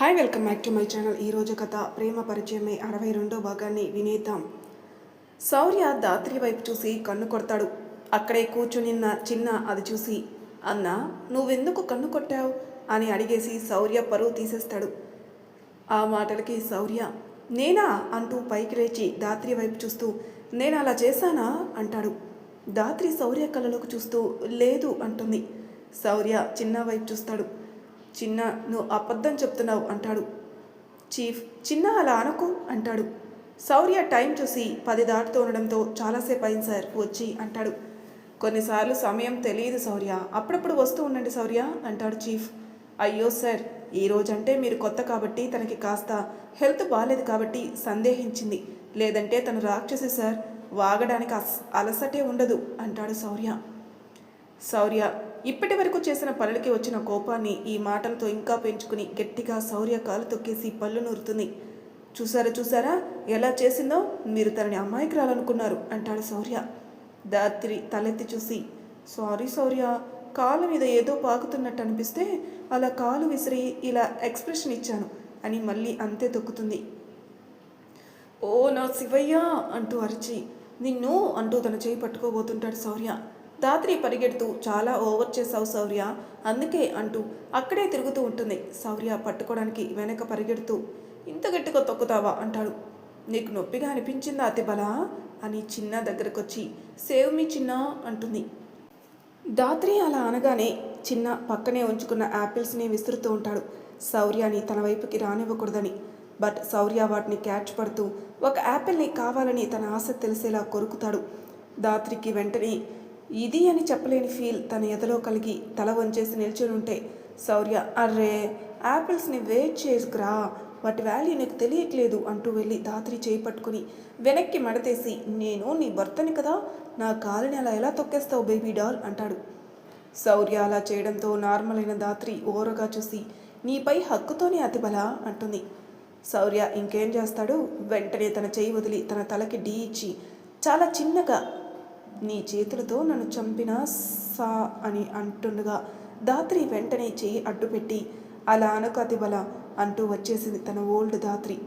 Hi welcome back to my channel. ఈరోజు కథ ప్రేమ పరిచయమే. అరవై రెండో భాగాన్ని వినేద్దాం. శౌర్య దాత్రి వైపు చూసి కన్ను కొడతాడు. అక్కడే కూర్చునిన్న చిన్న అది చూసి అన్న నువ్వెందుకు కన్ను కొట్టావు? అని అడిగేసి శౌర్య పరువు తీసేస్తాడు. ఆ మాటలకి శౌర్య నేనా? అంటూ పైకి లేచి దాత్రి వైపు చూస్తూ నేను అలా చేశానా? అంటాడు. దాత్రి శౌర్య కళ్ళలోకి చూస్తూ లేదు అంటుంది. శౌర్య చిన్న వైపు చూస్తాడు. చిన్న నువ్వు అబద్ధం చెప్తున్నావు అంటాడు. చీఫ్ చిన్న అలా అనుకో అంటాడు. శౌర్య టైం చూసి పది దాటుతూ ఉండడంతో చాలాసేపు అయింది సార్ వచ్చి అంటాడు. కొన్నిసార్లు సమయం తెలియదు శౌర్య అప్పుడప్పుడు వస్తూ ఉండండి శౌర్య అంటాడు చీఫ్. అయ్యో సార్ ఈ రోజంటే మీరు కొత్త కాబట్టి తనకి కాస్త హెల్త్ బాగాలేదు కాబట్టి సందేహించింది. లేదంటే తను రాక్షసి సార్ వాగడానికి అస్ అలసటే ఉండదు అంటాడు శౌర్య శౌర్య ఇప్పటి వరకు చేసిన పనులకి వచ్చిన కోపాన్ని ఈ మాటలతో ఇంకా పెంచుకుని గట్టిగా శౌర్య కాలు తొక్కేసి పళ్ళు నూరుతుంది. చూసారా చూసారా? ఎలా చేసిందో? మీరు తనని అమాయకురాలనుకున్నారు అంటాడు శౌర్య. దాత్రి తలెత్తి చూసి సారీ శౌర్య కాలు మీద ఏదో పాకుతున్నట్టు అనిపిస్తే అలా కాలు విసిరి ఇలా ఎక్స్ప్రెషన్ ఇచ్చాను అని మళ్ళీ అంతే తొక్కుతుంది. ఓ నా శివయ్య అంటూ అరిచి నిన్ను అంటూ తన చేయి పట్టుకోబోతుంటాడు శౌర్య. దాత్రి పరిగెడుతూ చాలా ఓవర్ చేసావు శౌర్య. అందుకే అంటూ అక్కడే తిరుగుతూ ఉంటుంది. శౌర్య పట్టుకోవడానికి వెనక పరిగెడుతూ ఇంత గట్టిగా తొక్కుతావా? అంటాడు. నీకు నొప్పిగా అనిపించిందా అతిబల అని చిన్న దగ్గరకొచ్చి సేవ్ మీ చిన్న అంటుంది. దాత్రి అలా అనగానే చిన్న పక్కనే ఉంచుకున్న యాపిల్స్ని విసురుతూ ఉంటాడు. శౌర్యాని తన వైపుకి రానివ్వకూడదని. బట్ శౌర్య వాటిని క్యాచ్ పడుతూ ఒక యాపిల్ని కావాలని తన ఆశ తెలిసేలా కొరుకుతాడు. దాత్రికి వెంటనే ఇది అని చెప్పలేని ఫీల్ తన ఎదలో కలిగి తల వంచేసి నిల్చొని ఉంటే శౌర్య అర్రే యాపిల్స్ని వెయిట్ చేసుకురా వాటి వాల్యూ నీకు తెలియట్లేదు అంటూ వెళ్ళి దాత్రి చేయి పట్టుకుని వెనక్కి మడతేసి నేను నీ భర్తని కదా నా కాలిని అలా ఎలా తొక్కేస్తావు బేబీ డాల్? అంటాడు. శౌర్య అలా చేయడంతో నార్మల్ అయిన దాత్రి ఓరగా చూసి నీపై హక్కుతోనే అతిబల అంటుంది. శౌర్య ఇంకేం చేస్తాడు? వెంటనే తన చేయి వదిలి తన తలకి డీ ఇచ్చి చాలా చిన్నగా నీ చేతులతో నన్ను చంపిన సా అని అంటుండగా దాత్రి వెంటనే చేయి అడ్డుపెట్టి అలా అనకు బల అంటూ వచ్చేసింది తన ఓల్డ్ దాత్రి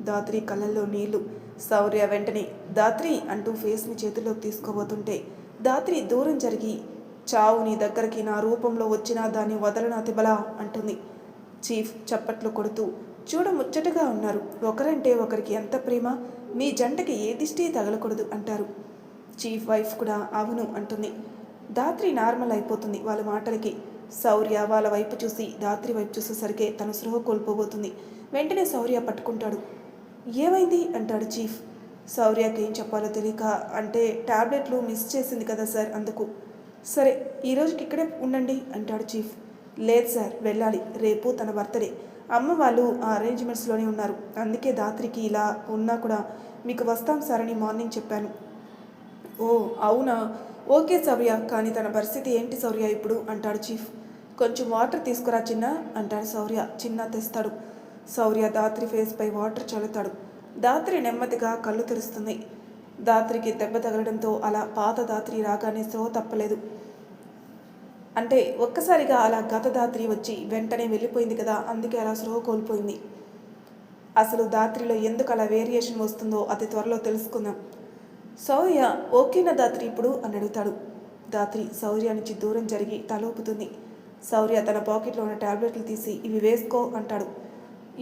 దాత్రి కళ్ళల్లో నీళ్ళు. శౌర్య వెంటనే దాత్రి అంటూ ఫేస్ని చేతుల్లోకి తీసుకోబోతుంటే దాత్రి దూరం జరిగి చావు నీ దగ్గరికి నా రూపంలో వచ్చినా దాన్ని వదలనాతి బల అంటుంది. చీఫ్ చప్పట్లు కొడుతూ చూడ ముచ్చటగా ఉన్నారు. ఒకరంటే ఒకరికి ఎంత ప్రేమ మీ జంటకి ఏ దిష్టి తగలకూడదు అంటారు. చీఫ్ వైఫ్ కూడా అవును అంటుంది. దాత్రి నార్మల్ అయిపోతుంది వాళ్ళ మాటలకి. శౌర్య వాళ్ళ వైపు చూసి దాత్రి వైపు చూసేసరికి తన సృహ కోల్పోబోతుంది. వెంటనే శౌర్య పట్టుకుంటాడు. ఏమైంది? అంటాడు చీఫ్. శౌర్యకి ఏం చెప్పాలో తెలియక అంటే టాబ్లెట్లు మిస్ చేసింది కదా సార్ అందుకు. సరే ఈరోజుకి ఇక్కడే ఉండండి అంటాడు చీఫ్. లేదు సార్ వెళ్ళాలి. రేపు తన బర్త్డే. అమ్మ వాళ్ళు ఆ అరేంజ్మెంట్స్లోనే ఉన్నారు. అందుకే దాత్రికి ఇలా ఉన్నా కూడా మీకు వస్తాం సార్ అని మార్నింగ్ చెప్పాను. ఓ అవునా? ఓకే సౌర్య కానీ తన పరిస్థితి ఏంటి సౌర్య ఇప్పుడు? అంటాడు చీఫ్. కొంచెం వాటర్ తీసుకురా చిన్న అంటాడు సౌర్య. చిన్న తెస్తాడు. శౌర్య దాత్రి ఫేస్పై వాటర్ చల్లుతాడు. దాత్రి నెమ్మదిగా కళ్ళు తెరుస్తుంది. దాత్రికి దెబ్బ తగలడంతో అలా పాత దాత్రి రాగానే స్లో తప్పలేదు. అంటే ఒక్కసారిగా అలా గత దాత్రి వచ్చి వెంటనే వెళ్ళిపోయింది కదా అందుకే అలా స్లో కోల్పోయింది. అసలు దాత్రిలో ఎందుకు అలా వేరియేషన్ వస్తుందో అతి త్వరలో తెలుసుకుందాం. సౌర్య ఓకేనా దాత్రి ఇప్పుడు అని అడుగుతాడు. దాత్రి సౌర్య నుంచి దూరం జరిగి తలూపుతుంది సౌర్య తన పాకెట్లో ఉన్న టాబ్లెట్లు తీసి ఇవి వేసుకో అంటాడు.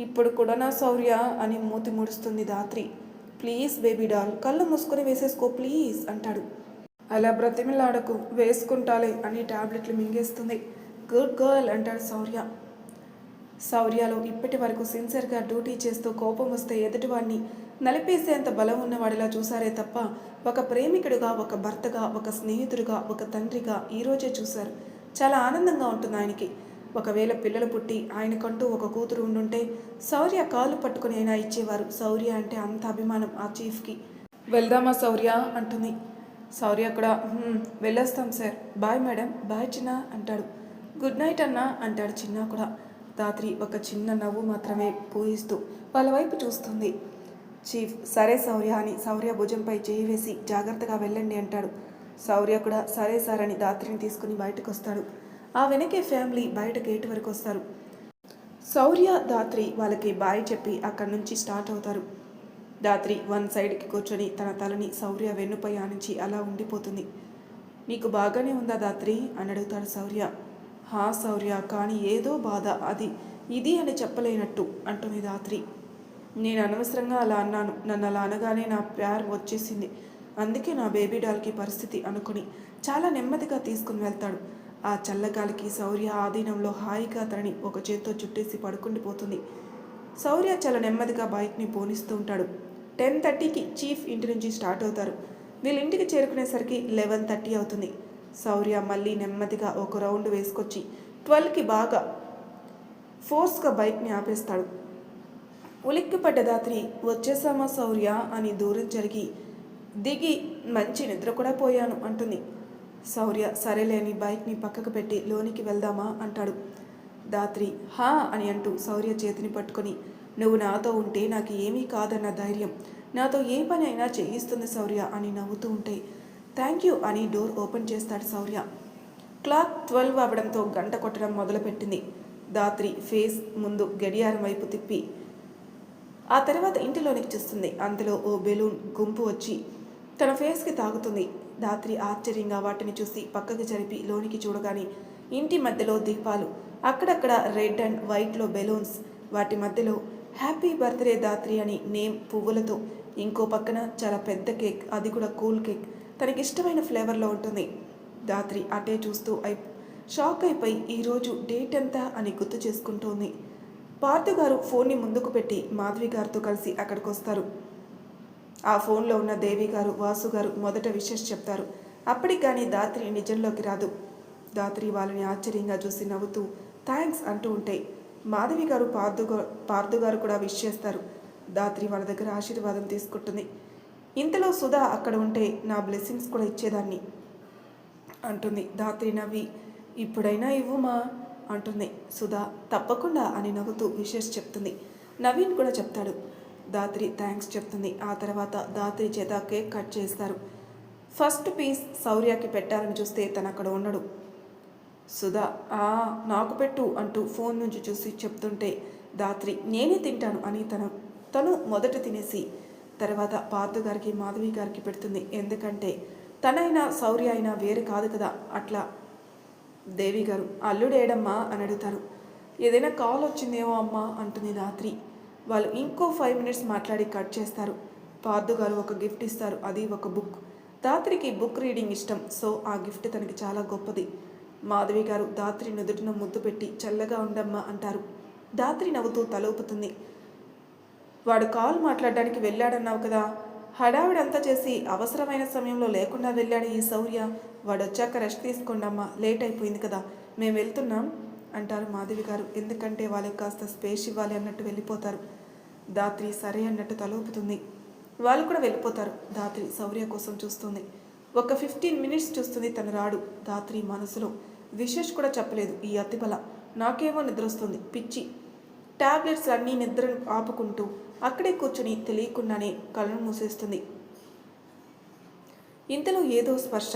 ఇప్పుడు కూడా నా శౌర్య అని మూతి ముడుస్తుంది దాత్రి. ప్లీజ్ బేబీ డాల్ కళ్ళు మూసుకొని వేసేసుకో ప్లీజ్ అంటాడు. అలా బ్రతిమిలాడకు వేసుకుంటాలే అని టాబ్లెట్లు మింగేస్తుంది. గుడ్ గర్ల్ అంటాడు సౌర్య. సౌర్యలో ఇప్పటి వరకు సిన్సియర్గా డ్యూటీ చేస్తూ కోపం వస్తే ఎదుటివాడిని నలిపేసేంత బలం ఉన్నవాడిలా చూసారే తప్ప ఒక ప్రేమికుడుగా ఒక భర్తగా ఒక స్నేహితుడిగా ఒక తండ్రిగా ఈరోజే చూశారు. చాలా ఆనందంగా ఉంటుంది ఆయనకి. ఒకవేళ పిల్లలు పుట్టి ఆయనకంటూ ఒక కూతురు ఉండుంటే శౌర్య కాళ్ళు పట్టుకుని అయినా ఇచ్చేవారు. శౌర్య అంటే అంత అభిమానం ఆ చీఫ్కి. వెళ్దామా శౌర్య? అంటుంది. శౌర్య కూడా వెళ్ళొస్తాం సార్. Bye madam. బాయ్ చిన్న అంటాడు. గుడ్ నైట్ అన్నా అంటాడు చిన్న కూడా. రాత్రి ఒక చిన్న నవ్వు మాత్రమే పూయిస్తూ వాళ్ళ వైపు చూస్తుంది. చీఫ్ సరే శౌర్య అని శౌర్య భుజంపై చేయి వేసి జాగ్రత్తగా వెళ్ళండి అంటాడు. శౌర్య కూడా సరే సార్ అని దాత్రిని తీసుకుని బయటకు వస్తాడు ఆ వెనకే ఫ్యామిలీ బయట గేటు వరకు వస్తారు. శౌర్య దాత్రి వాళ్ళకి బాయ్ చెప్పి అక్కడి నుంచి స్టార్ట్ అవుతారు. దాత్రి వన్ సైడ్కి కూర్చొని తన తలని శౌర్య వెన్నుపై ఆనించి అలా ఉండిపోతుంది. నీకు బాగానే ఉందా దాత్రి? అని అడుగుతాడు శౌర్య. హా శౌర్య కానీ ఏదో బాధ అది ఇది అని చెప్పలేనట్టు అంటుంది దాత్రి. నేను అనవసరంగా అలా అన్నాను. నన్ను అలా అనగానే నా ప్యార్ వచ్చేసింది. అందుకే నా బేబీ డాల్కి పరిస్థితి అనుకుని చాలా నెమ్మదిగా తీసుకుని వెళ్తాడు. ఆ చల్లగాలికి శౌర్య ఆధీనంలో హాయిగా తనని ఒక చేత్తో చుట్టేసి పడుకుండిపోతుంది శౌర్య చాలా నెమ్మదిగా బైక్ని పోనిస్తూ ఉంటాడు. టెన్ థర్టీకి చీఫ్ ఇంటి నుంచి స్టార్ట్ అవుతారు. వీళ్ళ ఇంటికి చేరుకునేసరికి లెవెన్ థర్టీ అవుతుంది. శౌర్య మళ్ళీ నెమ్మదిగా ఒక రౌండ్ వేసుకొచ్చి ట్వెల్వ్కి బాగా ఫోర్స్గా బైక్ని ఆపేస్తాడు. ఉలిక్కిపడ్డ దాత్రి వచ్చేసామా శౌర్య? అని దూరం జరిగి దిగి మంచి నిద్ర కూడా పోయాను అంటుంది. శౌర్య సరేలేని బైక్ని పక్కకు పెట్టి లోనికి వెళ్దామా? అంటాడు. దాత్రి హా! అని అంటూ శౌర్య చేతిని పట్టుకొని నువ్వు నాతో ఉంటే నాకు ఏమీ కాదన్న ధైర్యం. నాతో ఏ పని అయినా చేయిస్తుంది శౌర్య అని నవ్వుతూ ఉంటే థ్యాంక్ యూ అని డోర్ ఓపెన్ చేస్తాడు శౌర్య. క్లాక్ ట్వెల్వ్ అవ్వడంతో గంట కొట్టడం మొదలుపెట్టింది. దాత్రి ఫేస్ ముందు గడియారం వైపు తిప్పి ఆ తర్వాత ఇంటిలోనికి చూస్తుంది. అందులో ఓ బెలూన్ గుంపు వచ్చి తన ఫేస్కి తాగుతుంది దాత్రి ఆశ్చర్యంగా వాటిని చూసి పక్కకి జరిపి లోనికి చూడగానే ఇంటి మధ్యలో దీపాలు అక్కడక్కడ రెడ్ అండ్ వైట్లో బెలూన్స్ వాటి మధ్యలో హ్యాపీ బర్త్డే దాత్రి అని నేమ్ పువ్వులతో ఇంకో పక్కన చాలా పెద్ద కేక్ అది కూడా కూల్ కేక్. తనకి ఇష్టమైన ఫ్లేవర్లో ఉంటుంది. దాత్రి అటే చూస్తూ అయి షాక్ అయిపోయి ఈరోజు డేట్ ఎంత అని గుర్తు చేసుకుంటోంది. పార్థు గారు ఫోన్ని ముందుకు పెట్టి మాధవి గారితో కలిసి అక్కడికి వస్తారు ఆ ఫోన్లో ఉన్న దేవి గారు వాసు గారు మొదట విషెస్ చెప్తారు. అప్పటికి కానీ దాత్రి నిజంలోకి రాదు. దాత్రి వాళ్ళని ఆశ్చర్యంగా చూసి నవ్వుతూ థ్యాంక్స్ అంటూ ఉంటే మాధవి గారు పార్థు పార్థు గారు కూడా విష్ చేస్తారు. దాత్రి వాళ్ళ దగ్గర ఆశీర్వాదం తీసుకుంటుంది. ఇంతలో సుధా అక్కడ ఉంటే నా బ్లెస్సింగ్స్ కూడా ఇచ్చేదాన్ని అంటుంది. దాత్రి నవ్వి ఇప్పుడైనా ఇవ్వుమా అంటుంది. సుధా తప్పకుండా అని నవ్వుతూ విషెస్ చెప్తుంది. నవీన్ కూడా చెప్తాడు. దాత్రి థ్యాంక్స్ చెప్తుంది. ఆ తర్వాత దాత్రి చేత కేక్ కట్ చేస్తారు. ఫస్ట్ పీస్ శౌర్యకి పెట్టాలని చూస్తే తను అక్కడ ఉండడు. సుధా ఆ నాకు పెట్టు అంటూ ఫోన్ నుంచి చూసి చెప్తుంటే దాత్రి నేనే తింటాను అని తను తను మొదట తినేసి తర్వాత పార్థు గారికి మాధవి గారికి పెడుతుంది. ఎందుకంటే తనైనా శౌర్య అయినా వేరు కాదు కదా. అట్లా దేవి గారు అల్లుడేడమ్మా అని అడుగుతారు. ఏదైనా కాల్ వచ్చిందేమో అమ్మా అంటుంది రాత్రి. వాళ్ళు ఇంకో ఫైవ్ మినిట్స్ మాట్లాడి కట్ చేస్తారు. పార్థు గారు ఒక గిఫ్ట్ ఇస్తారు. అది ఒక బుక్. దాత్రికి బుక్ రీడింగ్ ఇష్టం. సో ఆ గిఫ్ట్ తనకి చాలా గొప్పది. మాధవి గారు దాత్రి నుదుటిన ముద్దు పెట్టి చల్లగా ఉండమ్మా అంటారు. దాత్రి నవ్వుతూ తలూపుతుంది వాడు కాల్ మాట్లాడడానికి వెళ్ళాడన్నావు కదా హడావిడంతా చేసి అవసరమైన సమయంలో లేకుండా వెళ్ళాడు ఈ శౌర్య. వాడు వచ్చాక రెస్ట్ తీసుకోండమ్మా లేట్ అయిపోయింది కదా. మేము వెళ్తున్నాం అంటారు మాధవి గారు. ఎందుకంటే వాళ్ళకి కాస్త స్పేస్ ఇవ్వాలి అన్నట్టు వెళ్ళిపోతారు. దాత్రి సరే అన్నట్టు తలూపుతుంది వాళ్ళు కూడా వెళ్ళిపోతారు దాత్రి శౌర్య కోసం చూస్తుంది. ఒక ఫిఫ్టీన్ మినిట్స్ చూస్తుంది తను రాడు దాత్రి మనసులో. విశేష్ కూడా చెప్పలేదు ఈ అతిబల. నాకేమో నిద్ర వస్తుంది పిచ్చి. టాబ్లెట్స్ అన్నీ నిద్ర ఆపుకుంటూ అక్కడే కూర్చుని తెలియకుండానే కళ్ళను మూసేస్తుంది. ఇంతలో ఏదో స్పర్శ.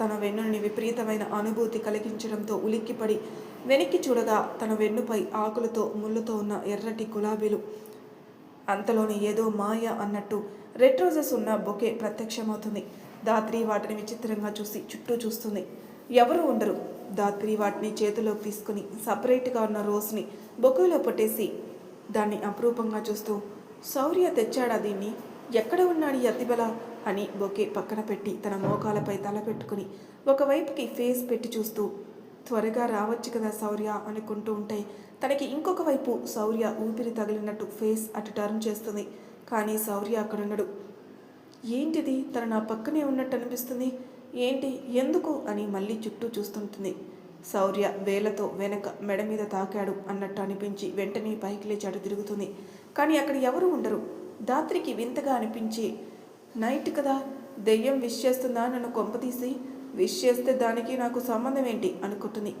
తన వెన్నుని విపరీతమైన అనుభూతి కలిగించడంతో ఉలిక్కిపడి వెనక్కి చూడగా తన వెన్నుపై ఆకులతో ముళ్ళుతో ఉన్న ఎర్రటి గులాబీలు. అంతలోని ఏదో మాయ అన్నట్టు రెడ్ రోజెస్ ఉన్న బొకే ప్రత్యక్షమవుతుంది. దాత్రి వాటిని విచిత్రంగా చూసి చుట్టూ చూస్తుంది. ఎవరు ఉండరు. దాత్రి వాటిని చేతిలోకి తీసుకుని సపరేట్గా ఉన్న రోజ్ని బొకేలో పట్టేసి దాన్ని అపురూపంగా చూస్తూ శౌర్య తెచ్చాడా దీన్ని? ఎక్కడ ఉన్నాడు ఈ అతిబల? అని బొకే పక్కన పెట్టి తన మోకాలపై తల పెట్టుకుని ఒకవైపుకి ఫేస్ పెట్టి చూస్తూ త్వరగా రావచ్చు కదా శౌర్య అనుకుంటూ ఉంటే తనకి ఇంకొక వైపు శౌర్య ఊపిరి తగిలినట్టు ఫేస్ అటు టర్న్ చేస్తుంది. కానీ శౌర్య అక్కడున్నాడు. ఏంటిది? తను నా పక్కనే ఉన్నట్టు అనిపిస్తుంది. ఏంటి? ఎందుకు? అని మళ్ళీ చుట్టూ చూస్తుంటుంది. శౌర్య వేలతో వెనక మెడ మీద తాకాడు అన్నట్టు అనిపించి వెంటనే పైకి లేచి తిరుగుతుంది. కానీ అక్కడ ఎవరు ఉండరు. దాత్రికి వింతగా అనిపించి నైట్ కదా దెయ్యం విష్ చేస్తుందా? నన్ను కొంపతీసి విష్ చేస్తే దానికి నాకు సంబంధం ఏంటి అనుకుంటుంది.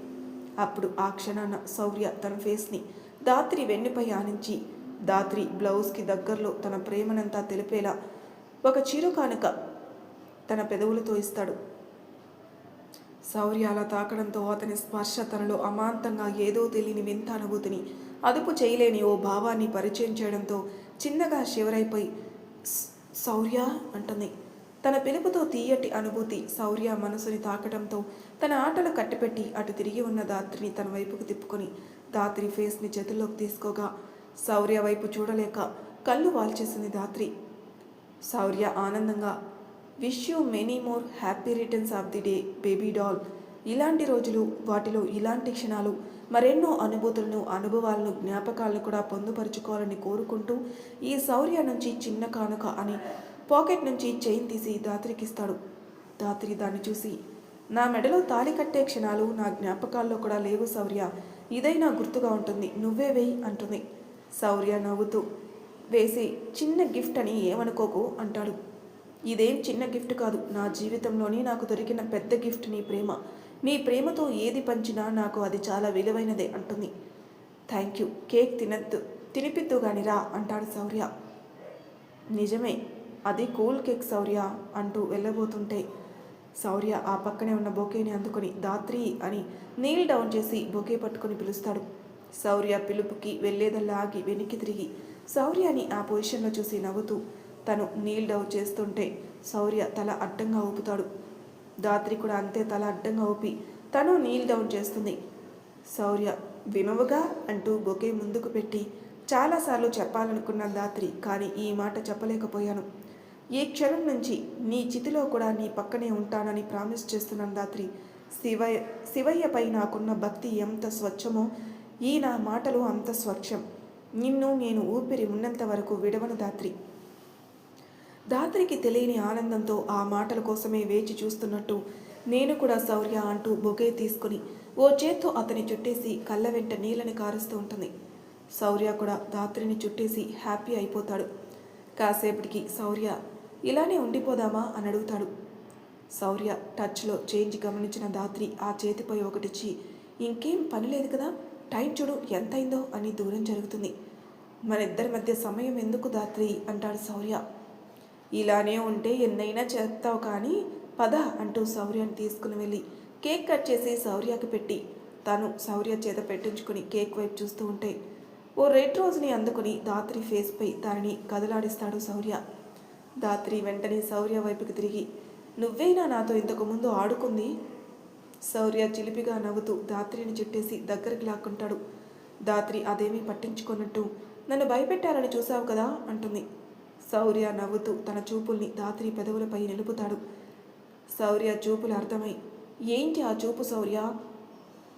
అప్పుడు ఆ క్షణాన శౌర్య తన ఫేస్ని దాత్రి వెన్నుపై ఆనించి దాత్రి బ్లౌజ్కి దగ్గరలో తన ప్రేమనంతా తెలిపేలా ఒక చిరు కానుక తన పెదవులతో ఇస్తాడు. శౌర్య అలా తాకడంతో అతని స్పర్శ తనలో అమాంతంగా ఏదో తెలియని వింత అనుభూతిని అదుపు చేయలేని ఓ భావాన్ని పరిచయం చేయడంతో చిన్నగా శివరైపోయి శౌర్య అంటుంది. తన పిలుపుతో తీయటి అనుభూతి శౌర్య మనసుని తాకడంతో తన ఆటలు కట్టిపెట్టి అటు తిరిగి ఉన్న దాత్రిని తన వైపుకు తిప్పుకొని దాత్రి ఫేస్ని చేతుల్లోకి తీసుకోగా శౌర్య వైపు చూడలేక కళ్ళు వాల్చేసింది దాత్రి శౌర్య ఆనందంగా wish you many more happy returns of the day baby doll. ఇలాంటి రోజులు వాటిలో ఇలాంటి క్షణాలు మరెన్నో అనుభూతులను అనుభవాలను జ్ఞాపకాలను కూడా పొందుపరుచుకోవాలని కోరుకుంటూ ఈ శౌర్య నుంచి చిన్న కానుక అని పాకెట్ నుంచి చైన్ తీసి దాత్రికిస్తాడు. దాత్రి దాన్ని చూసి నా మెడలో తాళి కట్టే క్షణాలు నా జ్ఞాపకాల్లో కూడా లేవు శౌర్య. ఇదైనా గుర్తుగా ఉంటుంది. నువ్వే వేయి అంటుంది. శౌర్య నవ్వుతూ వేసి చిన్న గిఫ్ట్ అని ఏమనుకోకు అంటాడు. ఇదేం చిన్న గిఫ్ట్ కాదు. నా జీవితంలోనే నాకు దొరికిన పెద్ద గిఫ్ట్ నీ ప్రేమ. నీ ప్రేమతో ఏది పంచినా నాకు అది చాలా విలువైనదే అంటుంది. Thank you. కేక్ తినద్దు. తినిపిద్దు గాని రా అంటాడు శౌర్య. నిజమే. అది కూల్ కేక్ శౌర్య అంటూ వెళ్ళబోతుంటే శౌర్య ఆ పక్కనే ఉన్న బొకేని అందుకొని దాత్రి అని నీల్ డౌన్ చేసి బొకే పట్టుకొని పిలుస్తాడు. శౌర్య పిలుపుకి వెళ్ళేదల్లా ఆగి వెనక్కి తిరిగి శౌర్యని ఆ పొజిషన్లో చూసి నవ్వుతూ తను నీల్ డౌన్ చేస్తుంటే శౌర్య తల అడ్డంగా ఊపుతాడు. దాత్రి కూడా అంతే తల అడ్డంగా ఊపి తను నీల్ డౌన్ చేస్తుంది. శౌర్య వినవుగా అంటూ బొకే ముందుకు పెట్టి చాలాసార్లు చెప్పాలనుకున్న దాత్రి కానీ ఈ మాట చెప్పలేకపోయాను. ఈ క్షణం నుంచి నీ చితిలో కూడా నీ పక్కనే ఉంటానని ప్రామిస్ చేస్తున్నాను దాత్రి శివయ్య శివయ్యపై నాకున్న భక్తి ఎంత స్వచ్ఛమో ఈ నా మాటలు అంత స్వచ్ఛం. నిన్ను నేను ఊపిరి ఉన్నంత వరకు విడవను దాత్రి దాత్రికి తెలియని ఆనందంతో ఆ మాటల కోసమే వేచి చూస్తున్నట్టు నేను కూడా శౌర్య అంటూ బొకే తీసుకుని ఓ చేత్తో అతని చుట్టేసి కళ్ళ వెంట నీళ్ళని కారుస్తూ ఉంటుంది. శౌర్య కూడా దాత్రిని చుట్టేసి హ్యాపీ అయిపోతాడు. కాసేపటికి శౌర్య ఇలానే ఉండిపోదామా? అని అడుగుతాడు. శౌర్య టచ్లో చేంజ్ గమనించిన దాత్రి ఆ చేతిపై ఒకటిచ్చి ఇంకేం పని లేదు కదా టైం చూడు ఎంతైందో అని దూరం జరుగుతుంది. మన ఇద్దరి మధ్య సమయం ఎందుకు దాత్రి? అంటాడు శౌర్య. ఇలానే ఉంటే ఎన్నైనా చేస్తావు కానీ పద అంటూ సౌర్యని తీసుకుని వెళ్ళి కేక్ కట్ చేసి శౌర్యకి పెట్టి. తను శౌర్య చేత పెట్టించుకుని కేక్ వైపు చూస్తూ ఉంటే ఓ రెడ్ రోజుని అందుకుని దాత్రి ఫేస్పై దానిని కదలాడిస్తాడు శౌర్య. దాత్రి వెంటనే శౌర్య వైపుకి తిరిగి నువ్వేనా నాతో ఇంతకు ముందు ఆడుకుంది? శౌర్య చిలిపిగా నవ్వుతూ దాత్రిని చుట్టేసి దగ్గరికి లాక్కుంటాడు. దాత్రి అదేమీ పట్టించుకున్నట్టు నన్ను భయపెట్టాలని చూసావు కదా అంటుంది. శౌర్య నవ్వుతూ తన చూపుల్ని దాత్రి పెదవులపై నిలుపుతాడు. శౌర్య చూపులు అర్థమై ఏంటి ఆ చూపు శౌర్య?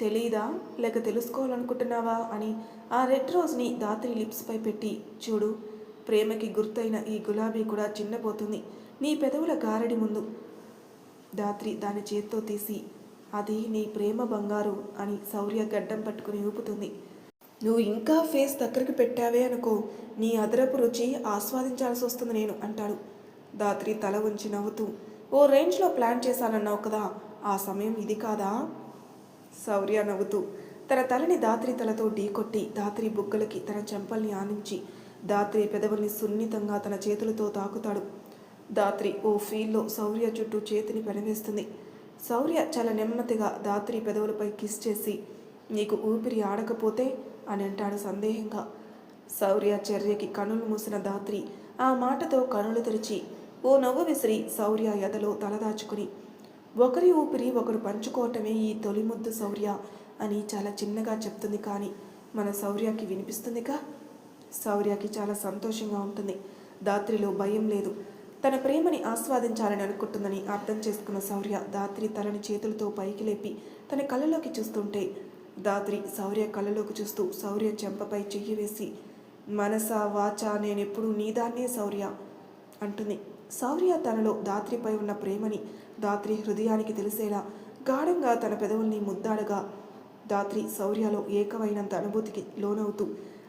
తెలీదా? లేక తెలుసుకోవాలనుకుంటున్నావా? అని ఆ రెడ్ రోజ్ని దాత్రి లిప్స్పై పెట్టి చూడు ప్రేమకి గుర్తైన ఈ గులాబీ కూడా చిన్నపోతుంది నీ పెదవుల గారడి ముందు. దాత్రి దాని చేత్తో తీసి అది నీ ప్రేమ బంగారు అని శౌర్య గడ్డం పట్టుకుని ఊపుతుంది. నువ్వు ఇంకా ఫేస్ దగ్గరికి పెట్టావే అనుకో నీ అదరపు రుచి ఆస్వాదించాల్సి వస్తుంది నేను అంటాడు. దాత్రి తల ఉంచి నవ్వుతూ ఓ రేంజ్లో ప్లాన్ చేశానన్నావు కదా ఆ సమయం ఇది కాదా? శౌర్య నవ్వుతూ తన తలని దాత్రి తలతో ఢీకొట్టి దాత్రి బుగ్గలకి తన చెంపల్ని ఆనించి దాత్రి పెదవుల్ని సున్నితంగా తన చేతులతో తాకుతాడు. దాత్రి ఓ ఫీల్లో శౌర్య చుట్టూ చేతిని పెనవేస్తుంది. శౌర్య చాలా నెమ్మదిగా దాత్రి పెదవులపై కిస్ చేసి నీకు ఊపిరి ఆడకపోతే అని అంటాడు సందేహంగా. శౌర్య చర్యకి కనులు మూసిన దాత్రి ఆ మాటతో కనులు తెరిచి ఓ నవ్వు విసిరి శౌర్య ఎదలో తలదాచుకుని ఒకరి ఊపిరి ఒకరు పంచుకోవటమే ఈ తొలి ముద్దు శౌర్య అని చాలా చిన్నగా చెప్తుంది కానీ మన శౌర్యకి వినిపిస్తుందిగా? శౌర్యకి చాలా సంతోషంగా ఉంటుంది. దాత్రిలో భయం లేదు. తన ప్రేమని ఆస్వాదించాలని అనుకుంటుందని అర్థం చేసుకున్న శౌర్య దాత్రి తలని చేతులతో పైకి లేపి తన కళ్ళలోకి చూస్తుంటే దాత్రి శౌర్య కళ్ళలోకి చూస్తూ శౌర్య చెంపపై చెయ్యి వేసి మనస వాచ నేనెప్పుడు నీదాన్నే శౌర్య అంటుంది. శౌర్య తనలో దాత్రిపై ఉన్న ప్రేమని దాత్రి హృదయానికి తెలిసేలా గాఢంగా తన పెదవుల్ని ముద్దాడగా దాత్రి శౌర్యలో ఏకమైనంత అనుభూతికి లోనవుతూ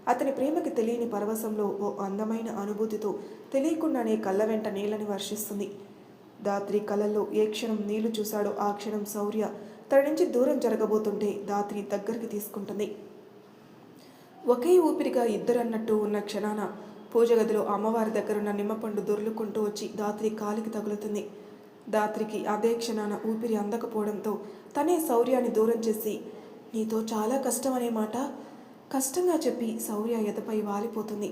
అతని ప్రేమకి తెలియని పరవశంలో ఓ అందమైన అనుభూతితో తెలియకుండానే కళ్ళ వెంట నీళ్ళని వర్షిస్తుంది. దాత్రి కళ్ళల్లో ఏ క్షణం నీళ్ళు చూశాడో ఆ క్షణం శౌర్య తన నుంచి దూరం జరగబోతుంటే దాత్రి దగ్గరికి తీసుకుంటుంది. ఒకే ఊపిరిగా ఇద్దరన్నట్టు ఉన్న క్షణాన పూజ గదిలో అమ్మవారి దగ్గరున్న నిమ్మపండు దొర్లుకుంటూ వచ్చి దాత్రి కాలికి తగులుతుంది. దాత్రికి అదే క్షణాన ఊపిరి అందకపోవడంతో తనే శౌర్యాన్ని దూరం చేసి నీతో చాలా కష్టం అనే మాట. కష్టంగా చెప్పి శౌర్య ఎదపై వాలిపోతుంది.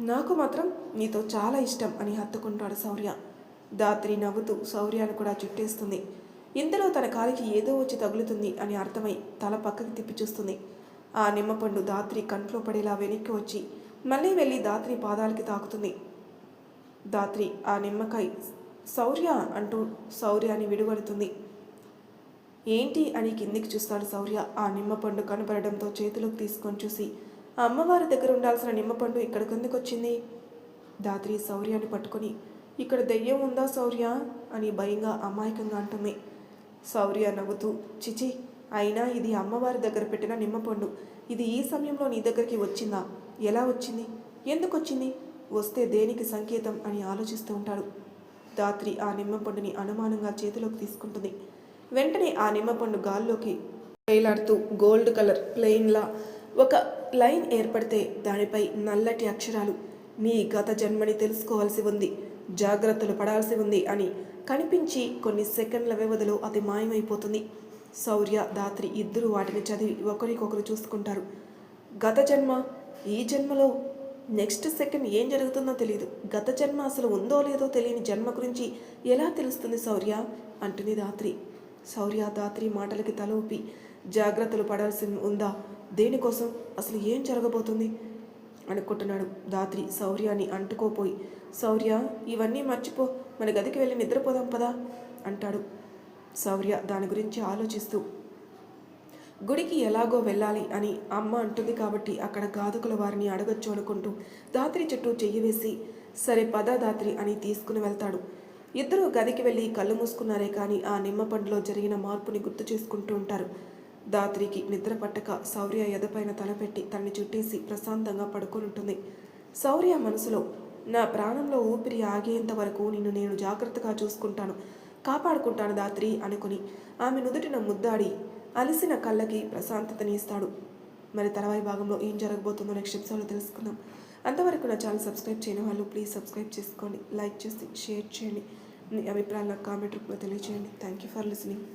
నాకు మాత్రం నీతో చాలా ఇష్టం అని హత్తుకుంటాడు శౌర్య. దాత్రి నవ్వుతూ శౌర్యాన్ని కూడా చుట్టేస్తుంది. ఇంతలో తన కాలికి ఏదో వచ్చి తగులుతుంది అని అర్థమై తల పక్కకి తిప్పి చూస్తుంది. ఆ నిమ్మపండు దాత్రి కంట్లో పడేలా వెనక్కి వచ్చి మళ్ళీ వెళ్ళి దాత్రి పాదాలకి తాకుతుంది. దాత్రి ఆ నిమ్మకాయ శౌర్య అంటూ శౌర్యాన్ని విడువడుతుంది. ఏంటి అని కిందికి చూస్తాడు శౌర్య ఆ నిమ్మపండు కనబడడంతో చేతిలోకి తీసుకొని చూసి ఆ అమ్మవారి దగ్గర ఉండాల్సిన నిమ్మపండు ఇక్కడ కిందకు వచ్చింది? దాత్రి శౌర్యాన్ని పట్టుకొని ఇక్కడ దెయ్యం ఉందా శౌర్య అని భయంగా అమాయకంగా అంటుంది. శౌర్య నవ్వుతూ చిచి అయినా ఇది అమ్మవారి దగ్గర పెట్టిన నిమ్మపండు ఇది ఈ సమయంలో నీ దగ్గరికి వచ్చిందా? ఎలా వచ్చింది? ఎందుకు వచ్చింది? వస్తే దేనికి సంకేతం? అని ఆలోచిస్తూ ఉంటాడు. దాత్రి ఆ నిమ్మపండుని అనుమానంగా చేతిలోకి తీసుకుంటుంది. వెంటనే ఆ నిమ్మపండు గాల్లోకి వేలాడుతూ గోల్డ్ కలర్ ప్లెయిన్లా ఒక లైన్ ఏర్పడితే దానిపై నల్లటి అక్షరాలు నీ గత జన్మని తెలుసుకోవాల్సి ఉంది జాగ్రత్తలు పడాల్సి ఉంది అని కనిపించి కొన్ని సెకండ్ల వ్యవధిలో అది మాయమైపోతుంది. శౌర్య దాత్రి ఇద్దరు వాటిని చదివి ఒకరికొకరు చూసుకుంటారు. గత జన్మ ఈ జన్మలో నెక్స్ట్ సెకండ్ ఏం జరుగుతుందో తెలియదు. గత జన్మ అసలు ఉందో లేదో తెలియని జన్మ గురించి ఎలా తెలుస్తుంది శౌర్య? అంటుంది దాత్రి శౌర్య దాత్రి మాటలకి తల ఊపి జాగ్రత్తలు పడాల్సి ఉందా? దేనికోసం? అసలు ఏం జరగబోతుంది? అనుకుంటున్నాడు దాత్రి శౌర్యాన్ని అంటుకోపోయి శౌర్య ఇవన్నీ మర్చిపో. మన గదికి వెళ్ళి నిద్రపోదాం పదా అంటాడు. శౌర్య దాని గురించి ఆలోచిస్తూ గుడికి ఎలాగో వెళ్ళాలి అని అమ్మ అంటుంది కాబట్టి అక్కడ గాదుకుల వారిని అడగచ్చు అనుకుంటూ దాత్రి చుట్టూ చెయ్యి వేసి సరే పద దాత్రి అని తీసుకుని వెళ్తాడు. ఇద్దరు గదికి వెళ్ళి కళ్ళు మూసుకున్నారే కానీ ఆ నిమ్మ పండులో జరిగిన మార్పుని గుర్తు చేసుకుంటూ ఉంటారు. దాత్రికి నిద్ర పట్టక శౌర్య ఎదపైన తలపెట్టి తన్ని చుట్టేసి ప్రశాంతంగా పడుకొని ఉంటుంది శౌర్య మనసులో నా ప్రాణంలో ఊపిరి ఆగేంత వరకు నిన్ను నేను జాగ్రత్తగా చూసుకుంటాను కాపాడుకుంటాను దాత్రి అనుకుని ఆమె నుదుటిన ముద్దాడి అలసిన కళ్ళకి ప్రశాంతతని ఇస్తాడు. మరి తర్వాయి భాగంలో ఏం జరగబోతుందో నెక్స్ట్ ఎపిసోడ్లో తెలుసుకుందాం. అంతవరకు నా ఛానల్ సబ్స్క్రైబ్ చేయని వాళ్ళు ప్లీజ్ సబ్స్క్రైబ్ చేసుకోండి లైక్ చేసి షేర్ చేయండి. మీ అభిప్రాయాలు నాకు కామెంట్ రూపంలో తెలియజేయండి థ్యాంక్ యూ ఫర్ లిసనింగ్.